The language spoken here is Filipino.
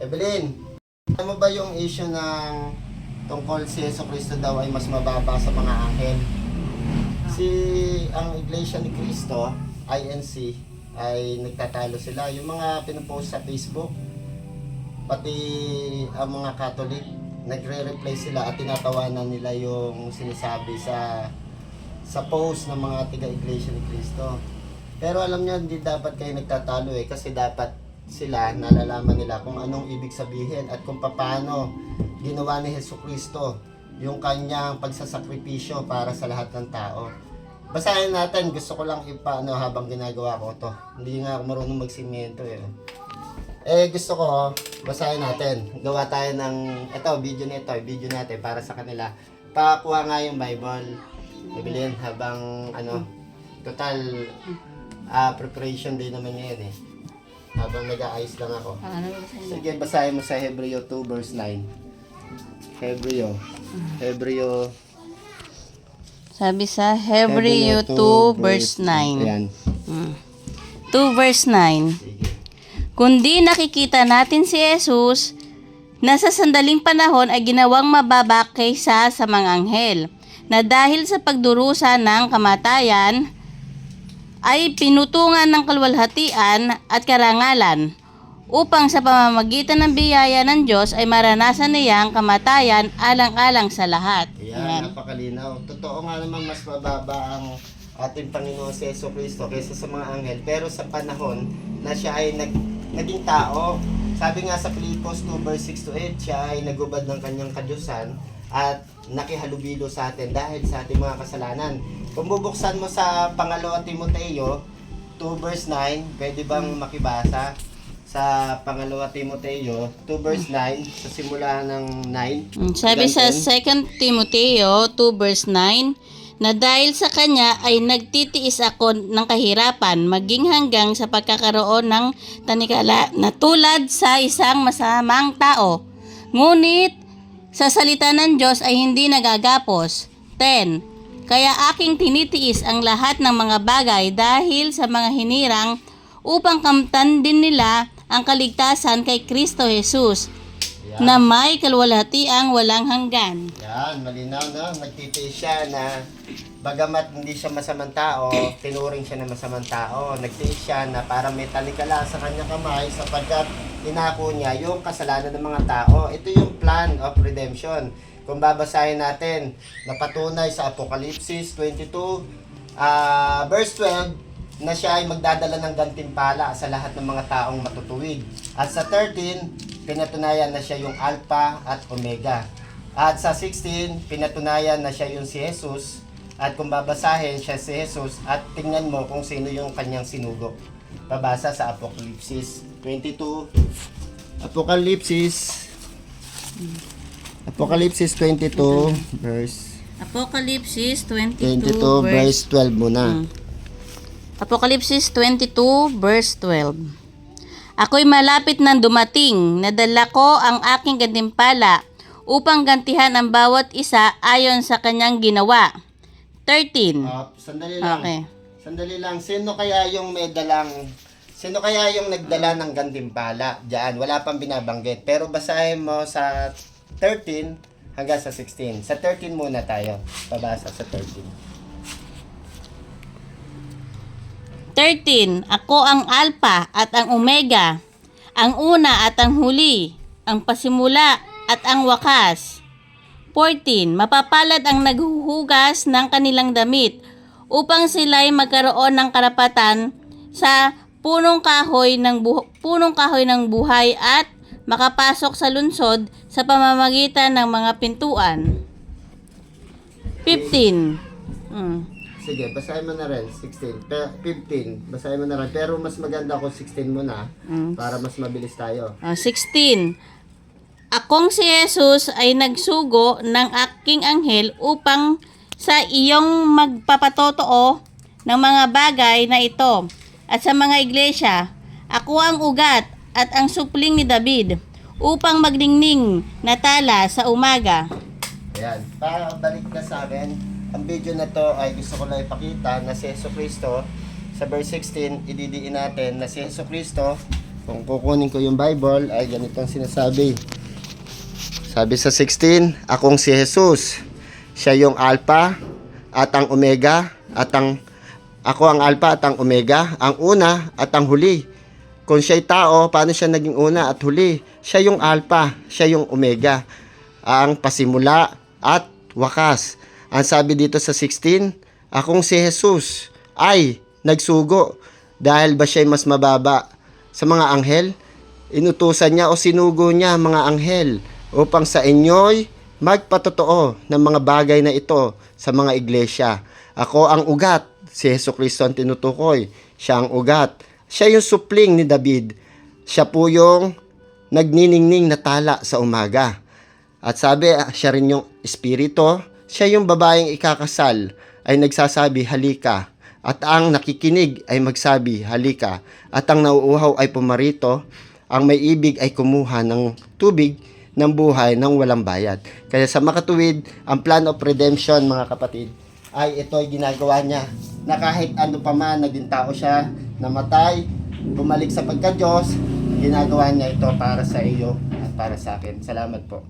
Evelyn, alam mo ba yung issue ng tungkol si Yeso Cristo daw ay mas mababa sa mga anghel? Si ang Iglesia ni Cristo, INC, ay nagtatalo sila. Yung mga pinupost sa Facebook, pati ang mga Catholic, nagre-reply sila at tinatawanan nila yung sinasabi sa sa post ng mga tiga-iglesia ni Cristo. Pero alam niyo, hindi dapat kayo nagtatalo eh, kasi dapat sila nalalaman nila kung anong ibig sabihin at kung paano ginawa ni Heso Kristo yung kanyang pagsasakripisyo para sa lahat ng tao. Basahin natin, gusto ko lang ipaano habang ginagawa ko to. Hindi nga ako marunong magsimento eh. Eh, gusto ko, basahin natin. Gawa tayo ng, ito, video nito, video natin para sa kanila. Pakuha nga yung Bible. Evelyn, habang, ano, total, ah, preparation day naman ngayon eh. Habang nag-aayos lang ako. Ano ba? Sige, basahin mo sa Hebreo 2 verse 9. Hebreo. Hebreo. Sabi sa Hebreo 2 verse 9. Ayan. Mm. 2 verse 9. Sige. Kundi nakikita natin si Jesus na sa sandaling panahon ay ginawang mababa kaysa sa mga anghel na dahil sa pagdurusa ng kamatayan ay pinutungan ng kalwalhatian at karangalan upang sa pamamagitan ng biyaya ng Diyos ay maranasan niya ang kamatayan alang-alang sa lahat. Ayan, napakalinaw. Totoo nga naman mas mababa ang ating Panginoon si Yeso Cristo kaysa sa mga anghel. Pero sa panahon na siya ay nag, naging tao, sabi nga sa Filipos 2 verse 6 to 8, siya ay nagubad ng kanyang kadyusan at nakihalubilo sa atin dahil sa ating mga kasalanan. Kung bubuksan mo sa pangalawa Timoteo 2 verse 9, pwede bang makibasa? sa pangalawa Timoteo 2 verse 9 sa simula ng 9 Mm, Sabi sa 2 Timoteo 2 verse 9, na dahil sa kanya ay nagtitiis ako ng kahirapan maging hanggang sa pagkakaroon ng tanikala na tulad sa isang masamang tao. Ngunit sa salita ng Diyos ay hindi nagagapos. 10. Kaya aking tinitiis ang lahat ng mga bagay dahil sa mga hinirang upang kamtan din nila ang kaligtasan kay Kristo Jesus Yan. na may kalwalhatiang walang hanggan. Yan, malinaw na. Nagtitiis siya na bagamat hindi siya masamang tao, tinuring siya na masamang tao. Nagtiis siya na para may talikala sa kanyang kamay sapagkat inako niya yung kasalanan ng mga tao. Ito yung plan of redemption. Kung babasahin natin, napatunay sa Apokalipsis 22, ah, verse 12, na siya ay magdadala ng gantimpala sa lahat ng mga taong matutuwid. At sa 13, pinatunayan na siya yung Alpha at Omega. At sa 16, pinatunayan na siya yung si Jesus. At kung babasahin siya si Jesus at tingnan mo kung sino yung kanyang sinugo. Babasa sa Apokalipsis 22. Apokalipsis Apokalipsis 22 verse Apokalipsis 22, 22 verse 12 muna. Mm. Apokalipsis 22 verse 12. Ako'y malapit nang dumating, nadala ko ang aking gantimpala upang gantihan ang bawat isa ayon sa kanyang ginawa. 13. Ah, sandali lang. Okay. Sandali lang. Sino kaya yung may dalang Sino kaya yung nagdala ng gantimpala? Diyan, wala pang binabanggit. Pero basahin mo sa 13 hanggang sa 16. Sa 13 muna tayo. Babasa sa 13. 13. Ako ang Alpha at ang Omega, ang una at ang huli, ang pasimula at ang wakas. 14. Mapapalad ang naghuhugas ng kanilang damit upang sila'y magkaroon ng karapatan sa punong kahoy ng buh- punong kahoy ng buhay at makapasok sa lunsod sa pamamagitan ng mga pintuan. 15. Mm. Sige, basahin mo na rin. 16. Pe- 15. Basahin mo na rin. Pero mas maganda kung 16 muna. Mm. Para mas mabilis tayo. Ah, 16. Akong si Jesus ay nagsugo ng aking anghel upang sa iyong magpapatotoo ng mga bagay na ito at sa mga iglesia. Ako ang ugat at ang supling ni David upang magningning na tala sa umaga. Ayan. Para balik ka sa akin, ang video na to ay gusto ko lang ipakita na si Yeso Cristo sa verse 16, ididiin natin na si Yeso Cristo Kung kukunin ko yung Bible, ay ganito ang sinasabi. Sabi sa 16, akong si Jesus. Siya yung Alpha at ang Omega at ang ako ang Alpha at ang Omega, ang una at ang huli. Kung siya'y tao, paano siya naging una at huli? Siya yung Alpha, siya yung Omega, ang pasimula at wakas. Ang sabi dito sa 16, akong si Jesus ay nagsugo dahil ba siya'y mas mababa sa mga anghel? Inutusan niya o sinugo niya mga anghel upang sa inyo'y magpatotoo ng mga bagay na ito sa mga iglesia. Ako ang ugat, si Yesu Kristo ang tinutukoy. Siya ang ugat. Siya yung supling ni David. Siya po yung nagniningning na tala sa umaga. At sabi, ah, siya rin yung espiritu. Siya yung babaeng ikakasal ay nagsasabi, halika. At ang nakikinig ay magsabi, halika. At ang nauuhaw ay pumarito. Ang may ibig ay kumuha ng tubig ng buhay ng walang bayad. Kaya sa makatuwid, ang plan of redemption, mga kapatid, ay ito ay ginagawa niya na kahit ano pa man, naging tao siya, namatay, bumalik sa pagka-Diyos, ginagawa niya ito para sa iyo at para sa akin. Salamat po.